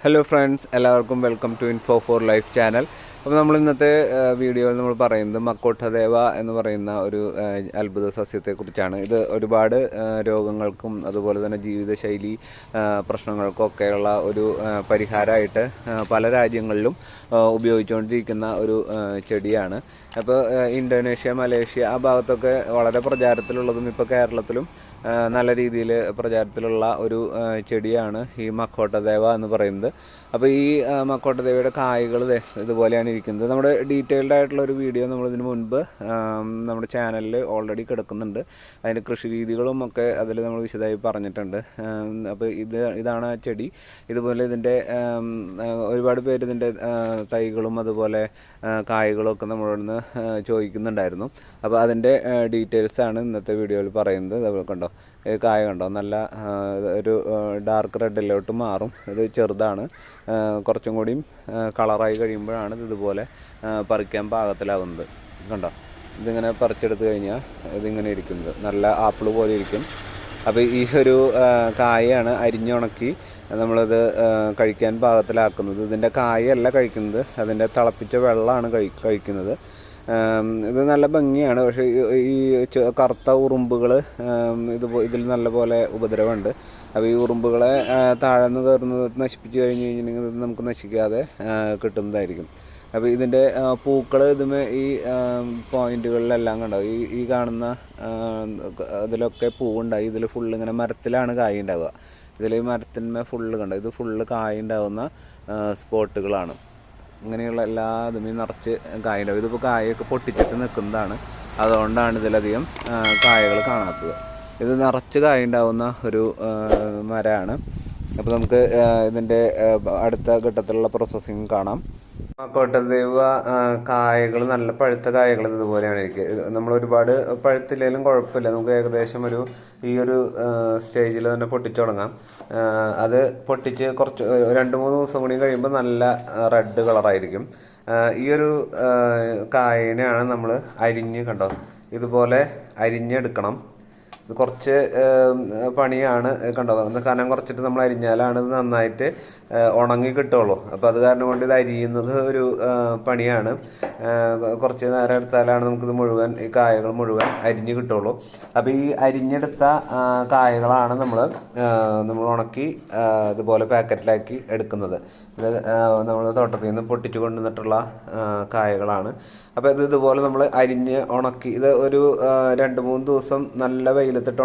Hello friends എല്ലാവർക്കും welcome to info for life channel അപ്പോൾ നമ്മൾ ഇന്നത്തെ വീഡിയോയിൽ നമ്മൾ പറയുന്നത് മക്കോട്ടദേവ എന്ന് പറയുന്ന ഒരു അത്ഭുത സസ്യത്തെക്കുറിച്ചാണ് ഇത് ഒരുപാട് രോഗങ്ങൾക്കും അതുപോലെ തന്നെ ജീവിതശൈലി പ്രശ്നങ്ങൾക്കും ഒക്കെയുള്ള ഒരു പരിഹാരമായിട്ട് പല രാജ്യങ്ങളിലും ഉപയോഗിച്ചുകൊണ്ടിരിക്കുന്ന ഒരു ചെടിയാണ്. അപ്പോൾ ഇന്തോനേഷ്യ മലേഷ്യ ആ ഭാഗത്തൊക്കെ വളരെ പ്രചാരത്തിലുള്ളതും ഇപ്പോൾ കേരളത്തിലും നല്ല രീതിയിൽ പ്രചാരത്തിലുള്ള ഒരു ചെടിയാണ് ഈ മക്കോട്ടദേവ എന്ന് പറയുന്നത്. അപ്പോൾ ഈ മക്കോട്ടദേവയുടെ കായ്കൾ ഇതുപോലെയാണ് ഇരിക്കുന്നത് നമ്മുടെ ഡീറ്റെയിൽഡ് ആയിട്ടുള്ള ഒരു വീഡിയോ നമ്മൾ ഇതിനു മുൻപ് നമ്മുടെ ചാനലിൽ ഓൾറെഡി കിടക്കുന്നുണ്ട്. അതിന്റെ കൃഷി രീതികളും ഒക്കെ അതിൽ നമ്മൾ വിശദമായി പറഞ്ഞിട്ടുണ്ട്. അപ്പോൾ ഇത് ഇതാണ് ആ ചെടി. ഇതുപോലെ ഇതിന്റെ ഒരുപാട് പേര് ഇതിന്റെ തൈകളും അതുപോലെ കായകളും ഒക്കെ നമ്മളോട് നിന്ന് ചോദിക്കുന്നുണ്ടായിരുന്നു. അപ്പോൾ അതിന്റെ ഡീറ്റെയിൽസ് ആണ് ഇന്നത്തെ വീഡിയോയിൽ പറയുന്നത്. അതുപോലെ കണ്ടോ? കായ കണ്ടോ? നല്ല ഒരു ഡാർക്ക് റെഡിലോട്ട് മാറും. ഇത് ചെറുതാണ്. കുറച്ചും കൂടിയും കളറായി കഴിയുമ്പോഴാണ് ഇത് ഇതുപോലെ പറിക്കാൻ പാകത്തിലാവുന്നത്. കണ്ടോ? ഇതിങ്ങനെ പറിച്ചെടുത്ത് കഴിഞ്ഞാൽ ഇതിങ്ങനെ ഇരിക്കുന്നത്. നല്ല ആപ്പിൾ പോലെ ഇരിക്കും. അപ്പോൾ ഈ ഒരു കായയാണ് അരിഞ്ഞുണക്കി നമ്മളത് കഴിക്കാൻ പാകത്തിലാക്കുന്നത്. ഇതിന്റെ കായല്ല കഴിക്കുന്നത്. അതിന്റെ തിളപ്പിച്ച വെള്ളമാണ് കഴി കഴിക്കുന്നത്. ഇത് നല്ല ഭംഗിയാണ്. പക്ഷേ ഈ- കറുത്ത ഉറുമ്പുകൾ ഇത് ഇതിൽ നല്ലപോലെ ഉപദ്രവമുണ്ട്. അപ്പോൾ ഈ ഉറുമ്പുകളെ താഴ്ന്നു കയറുന്നത് നശിപ്പിച്ച് കഴിഞ്ഞ് കഴിഞ്ഞിട്ടുണ്ടെങ്കിൽ നമുക്ക് നശിക്കാതെ കിട്ടുന്നതായിരിക്കും. അപ്പോൾ ഇതിന്റെ പൂക്കൾ ഇതുമേ ഈ പോയിന്റുകളിലെല്ലാം കണ്ടോ? ഈ ഈ കാണുന്ന ഇതിലൊക്കെ പൂവുണ്ടായി. ഇതിൽ ഫുള്ള് ഇങ്ങനെ മരത്തിലാണ് കായ ഉണ്ടാവുക. ഇതിൽ ഈ മരത്തിന്മേ ഫുള്ള് കണ്ടോ? ഇത് ഫുള്ള് കായ ഉണ്ടാവുന്ന സ്പോട്ടുകളാണ് ഇങ്ങനെയുള്ള എല്ലാ ഇതുമേ നിറച്ച് കായ ഉണ്ടാവും ഇതിപ്പോൾ കായൊക്കെ പൊട്ടിച്ചിട്ട് നിൽക്കുന്നതാണ് അതുകൊണ്ടാണ് ഇതിലധികം കായകൾ കാണാത്തത്. ഇത് നിറച്ച് കായ ഉണ്ടാവുന്ന ഒരു മരമാണ്. അപ്പോൾ നമുക്ക് ഇതിന്റെ അടുത്ത ഘട്ടത്തിലുള്ള പ്രോസസ്സിങ് കാണാം. കോട്ടദേവ കായകൾ നല്ല പഴുത്ത കായകൾ ഇതുപോലെയാണ് ഇരിക്കുക നമ്മൾ ഒരുപാട് പഴുത്തില്ലെങ്കിലും കുഴപ്പമില്ല. നമുക്ക് ഏകദേശം ഒരു ഈ ഒരു സ്റ്റേജിൽ തന്നെ പൊട്ടിച്ചു തുടങ്ങാം. അത് പൊട്ടിച്ച് കുറച്ച് രണ്ട് മൂന്ന് ദിവസം കൂടി കഴിയുമ്പോൾ നല്ല റെഡ് കളറായിരിക്കും ഈ ഒരു കായനെയാണ് നമ്മൾ അരിഞ്ഞ് കണ്ടോ? ഇതുപോലെ അരിഞ്ഞെടുക്കണം. ഇത് കുറച്ച് പണിയാണ് കണ്ടോ ഒന്ന് കനം കുറച്ചിട്ട് നമ്മൾ അരിഞ്ഞാലാണ് ഇത് നന്നായിട്ട് ഉണങ്ങി കിട്ടുള്ളൂ. അപ്പോൾ അത് കാരണം കൊണ്ട് ഇത് അരിയുന്നത് ഒരു പണിയാണ്. കുറച്ച് നേരം എടുത്താലാണ് നമുക്കിത് മുഴുവൻ ഈ കായകൾ മുഴുവൻ അരിഞ്ഞ് കിട്ടുള്ളൂ. അപ്പോൾ ഈ അരിഞ്ഞെടുത്ത കായകളാണ് നമ്മൾ നമ്മൾ ഉണക്കി ഇതുപോലെ പാക്കറ്റിലാക്കി എടുക്കുന്നത്. ഇത് നമ്മൾ തോട്ടത്തിൽ നിന്ന് പൊട്ടിച്ചു കൊണ്ടുവന്നിട്ടുള്ള കായകളാണ്. അപ്പോൾ ഇത് ഇതുപോലെ നമ്മൾ അരിഞ്ഞ് ഉണക്കി ഇത് ഒരു രണ്ട് മൂന്ന് ദിവസം നല്ല വെയിലത്തിട്ട്